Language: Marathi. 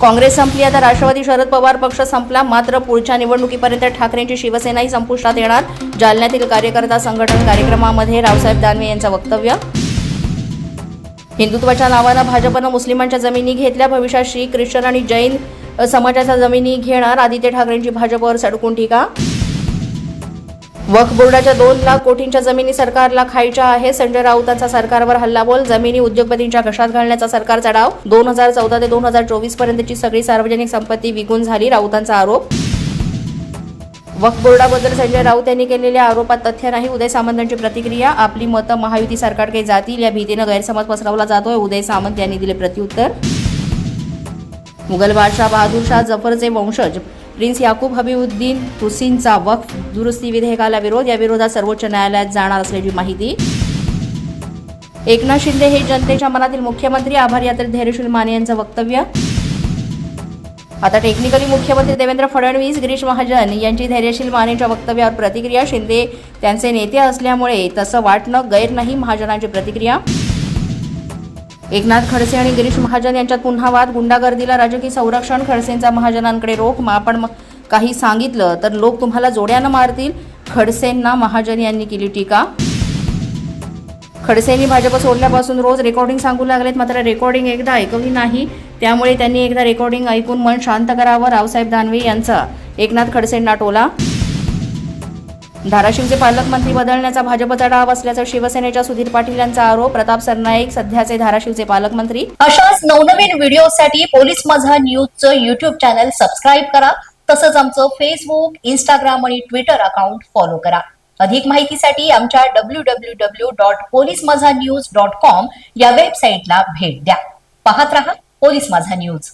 काँग्रेस संपली. आता राष्ट्रवादी शरद पवार पक्ष संपला. मात्र पुढच्या निवडणुकीपर्यंत ठाकरेंची शिवसेनाही संपुष्टात येणार. जालन्यातील कार्यकर्ता संघटन कार्यक्रमामध्ये रावसाहेब दानवे यांचं वक्तव्य. हिंदुत्वाच्या नावानं भाजपनं मुस्लिमांच्या जमिनी घेतल्या. भविष्यात श्री ख्रिश्चन आणि जैन समाजाच्या जमिनी घेणार. आदित्य ठाकरेंची भाजपवर सडकून टीका. वक्फ बोर्डाच्या दोन लाख कोटींच्या जमिनी सरकारला खायच्या आहे. संजय राऊतांचा सरकारवर हल्लाबोल. जमिनी उद्योगपतींच्या घशात घालण्याचा सरकारचा डाव दोन हजार चौदा ते दोन हजार चोवीस पर्यंतची सगळी सार्वजनिक संपत्ती विकून झाली राऊतांचा आरोप. वक्फ बोर्डाबद्दल संजय राऊत यांनी केलेल्या आरोपात तथ्य नाही. उदय सामंतांची प्रतिक्रिया आपली मतं महायुती सरकारकडे जातील या भीतीनं गैरसमज पसरवला जातोय उदय सामंत यांनी दिले प्रत्युत्तर. मुघल बादशाह बहादूर शाह जफरचे वंशज प्रिन्स याकूब हबीबुद्दीन हुसीनचा वक्फ दुरुस्ती विधेयकाला विरोध या विरोधात सर्वोच्च न्यायालयात जाणार असल्याची माहिती. एकनाथ शिंदे हे जनतेच्या मनातील मुख्यमंत्री. आभार यात्रेत धैर्यशील माने यांचं वक्तव्य. आता टेक्निकली मुख्यमंत्री देवेंद्र फडणवीस गिरीश महाजन यांची धैर्यशील मानेच्या वक्तव्यावर प्रतिक्रिया. शिंदे त्यांचे नेते असल्यामुळे तसं वाटणं गैर नाही महाजनांची प्रतिक्रिया. एकनाथ खडसे आणि गिरीश महाजन यांच्यात पुन्हा वाद. गुंडागर्दीला राजकीय संरक्षण. खडसेंचा महाजनांकडे रोख. मग आपण मग काही सांगितलं तर लोक तुम्हाला जोड्यानं मारतील. खडसेंना महाजन यांनी केली टीका. खडसेंनी भाजप सोडल्यापासून रोज रेकॉर्डिंग सांगू लागलेत. मात्र रेकॉर्डिंग एकदा ऐकवली नाही. त्यामुळे त्यांनी एकदा रेकॉर्डिंग ऐकून मन शांत करावं. रावसाहेब दानवे यांचा एकनाथ खडसेंना टोला. धाराशिवचे पालकमंत्री बदलण्याचा भाजपचा डाव असल्याचा शिवसेनेच्या सुधीर पाटील यांचा आरोप प्रताप सरनाईक सध्याचे धाराशिवचे पालकमंत्री अशाच नवनवीन व्हिडिओसाठी पोलीस माझा न्यूजचं युट्यूब चॅनल सबस्क्राईब करा. तसंच आमचं फेसबुक इंस्टाग्राम आणि ट्विटर अकाउंट फॉलो करा. अधिक माहितीसाठी आमच्या W W W dot police माझा न्यूज डॉट कॉम या वेबसाईटला भेट द्या. पाहत रहा पोलीस माझा न्यूज